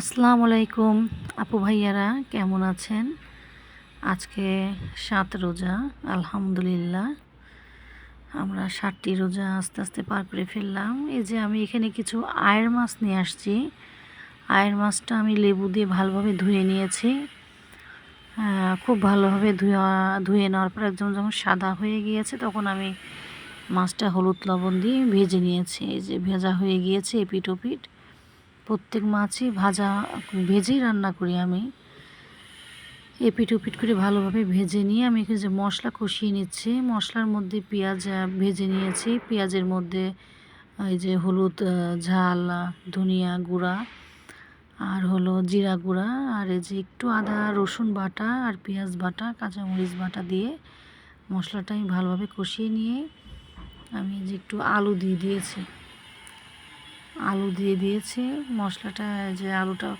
আসসালামু আলাইকুম আপু ভাইয়ারা, কেমন আছেন? আজকে সাত রোজা, আলহামদুলিল্লাহ। আমরা ষাটটি রোজা আস্তে আস্তে পার করে ফেললাম। এই যে আমি এখানে কিছু আয়ের মাছ নিয়ে আসছি। আয়ের মাছটা আমি লেবু দিয়ে ভালোভাবে ধুয়ে নিয়েছি। খুব ভালোভাবে ধুয়ে ধুয়ে নেওয়ার পর একদম যখন সাদা হয়ে গিয়েছে তখন আমি মাছটা হলুদ লবণ দিয়ে ভেজে নিয়েছি। এই যে ভেজা হয়ে গিয়েছে এপিট ওপিট প্রত্যেক মাছই ভাজা, ভেজেই রান্না করি আমি। এপিট ওপিট করে ভালোভাবে ভেজে নিয়ে আমি এখানে যে মশলা কষিয়ে নিচ্ছি, মশলার মধ্যে পেঁয়াজ ভেজে নিয়েছি। পেঁয়াজের মধ্যে এই যে হলুদ ঝাল, ধনিয়া গুঁড়া আর হলো জিরা গুঁড়া আর এই যে একটু আদা, রসুন বাটা আর পেঁয়াজ বাটা, কাঁচামরিচ বাটা দিয়ে মশলাটা আমি ভালোভাবে কষিয়ে নিয়ে আমি যে একটু আলু দিয়ে দিয়েছি। আলু দিয়ে দিয়েছি। মশলাটা যে আলুটা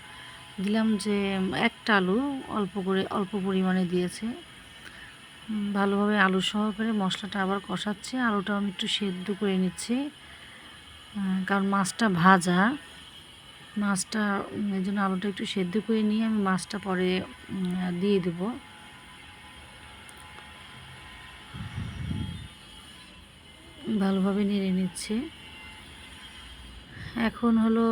দিলাম যে একটা আলু অল্প করে, অল্প পরিমাণে দিয়েছে। ভালোভাবে আলু সহকারে মশলাটা আবার কষাচ্ছি। আলুটা আমি একটু সেদ্ধ করে নিচ্ছি। কারণ মাছটা ভাজা। মাছটা এই জন্য আলুটা একটু সেদ্ধ করে নিয়ে আমি মাছটা পরে দিয়ে দেবো। ভালোভাবে নেড়ে নিচ্ছে। এখন হলো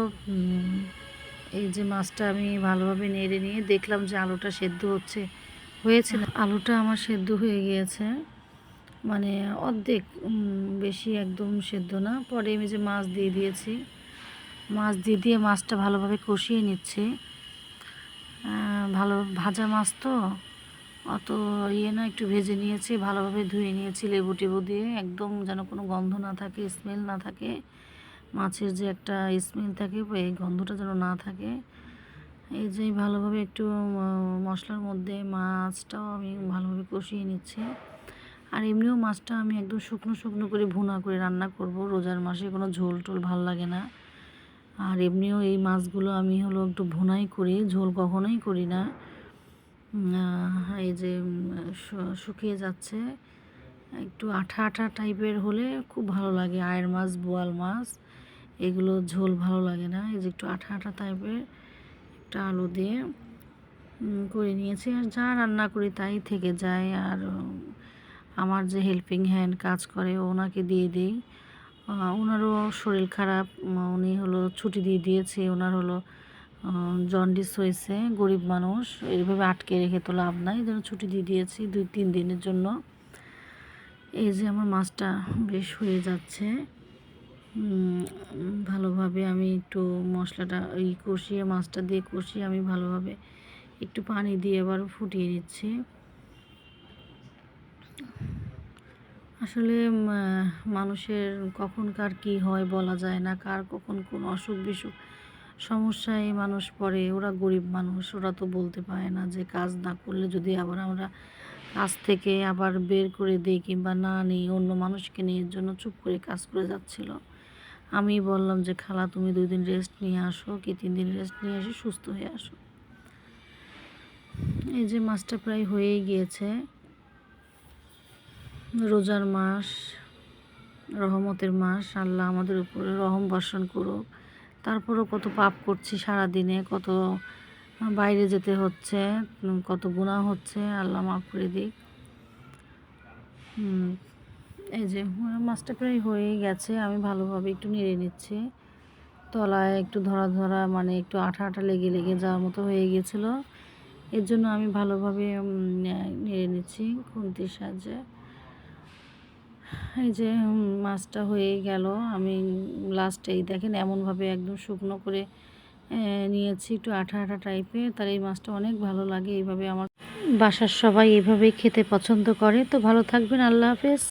এই যে মাছটা আমি ভালোভাবে নেড়ে নিয়ে দেখলাম যে আলুটা সেদ্ধ হচ্ছে। হয়েছে না? আলুটা আমার সেদ্ধ হয়ে গিয়েছে। মানে অর্ধেক বেশি একদম সেদ্ধ না। পরে আমি যে মাছ দিয়ে দিয়েছি, মাছ দিয়ে দিয়ে মাছটা ভালোভাবে কষিয়ে নিচ্ছে। ভালো ভাজা মাছ তো। অত ইয়ে না, একটু ভেজে নিয়েছি, ভালোভাবে ধুয়ে নিয়েছি লেবু টেবু দিয়ে। একদম যেন কোনো গন্ধ না থাকে, স্মেল না থাকে। মাছের যে একটা স্মেল থাকে এই গন্ধটা যেন না থাকে, এই যে ভালোভাবে একটু মশলার মধ্যে মাছটাও আমি ভালোভাবে কষিয়ে নিচ্ছি। আর এমনিও মাছটা আমি একদম শুকনো শুকনো করে ভুনা করে রান্না করব। রোজার মাসে কোনো ঝোল টোল ভালো লাগে না। আর এমনিও এই মাছগুলো আমি হলো একটু ভুনাই করি, ঝোল কখনোই করি না। এই যে শুকিয়ে যাচ্ছে। একটু আঠা আঠা টাইপের হলে খুব ভালো লাগে। আয়ের মাছ, বোয়াল মাছ। এগুলো ঝোল ভালো লাগে না। এই যে একটু আঠা আঠা টাইপের একটা আলু দিয়ে করে নিয়েছি। আর যা রান্না করি তাই থেকে যায়। আর আমার যে হেল্পিং হ্যান্ড কাজ করে, ওনাকে দিয়ে দিই। ওনারও শরীর খারাপ। উনি হলো ছুটি দিয়ে দিয়েছে। ওনার হলো জন্ডিস হয়েছে। গরিব মানুষ। এইভাবে আটকে রেখে তো লাভ নাই। যেন ছুটি দিয়ে দিয়েছি দুই, তিন দিনের জন্য। এই যে আমার মাছটা বেশ হয়ে যাচ্ছে। ভালোভাবে আমি একটু মশলাটা এই কষিয়ে, মাছটা দিয়ে কষিয়ে আমি ভালোভাবে একটু পানি দিয়ে আবার ফুটিয়ে নিচ্ছি। আসলে মানুষের কখন কার কী হয় বলা যায় না, কার কখন কোন অসুখ বিসুখ সমস্যায় মানুষ পড়ে, ওরা গরিব মানুষ, ওরা তো বলতে পারে না যে কাজ না করলে যদি আবার আমরা কাজ থেকে আবার বের করে দিই কিংবা না নিই, অন্য মানুষকে নিয়ে জন্য চুপ করে কাজ করে যাচ্ছিল। আমি বললাম যে, খালা, তুমি দুই দিন রেস্ট নিয়ে আসো, কি তিন দিন রেস্ট নিয়ে এসে সুস্থ হয়ে আসো। এই যে মাছটা প্রায় হয়েই গিয়েছে। রোজার মাস, রহমতের মাস, আল্লাহ আমাদের উপরে রহম বর্ষণ করুক। তারপরও কত পাপ করছি সারা দিনে কত বাইরে যেতে হচ্ছে, কত গুণা হচ্ছে, আল্লাহ মাফ করে দিক। এই যে মাছটা প্রায় হয়েই গেছে, আমি ভালোভাবে একটু নেড়ে নিচ্ছি। তলায় একটু ধরা ধরা মানে একটু আঠা আঠা লেগে লেগে যাওয়ার মতো হয়ে গিয়েছিল এর জন্য আমি ভালোভাবে নেড়ে নিচ্ছি খুন্তির সাহায্যে। এই যে মাছটা হয়ে গেল। আমি লাস্টে এই দেখেন এমনভাবে একদম শুকনো করে নিয়েছি, একটু আঠা আঠা টাইপের। তার এই মাছটা অনেক ভালো লাগে, এইভাবে আমার বাসার সবাই এইভাবেই খেতে পছন্দ করে। তো ভালো থাকবেন, আল্লাহ হাফেজ।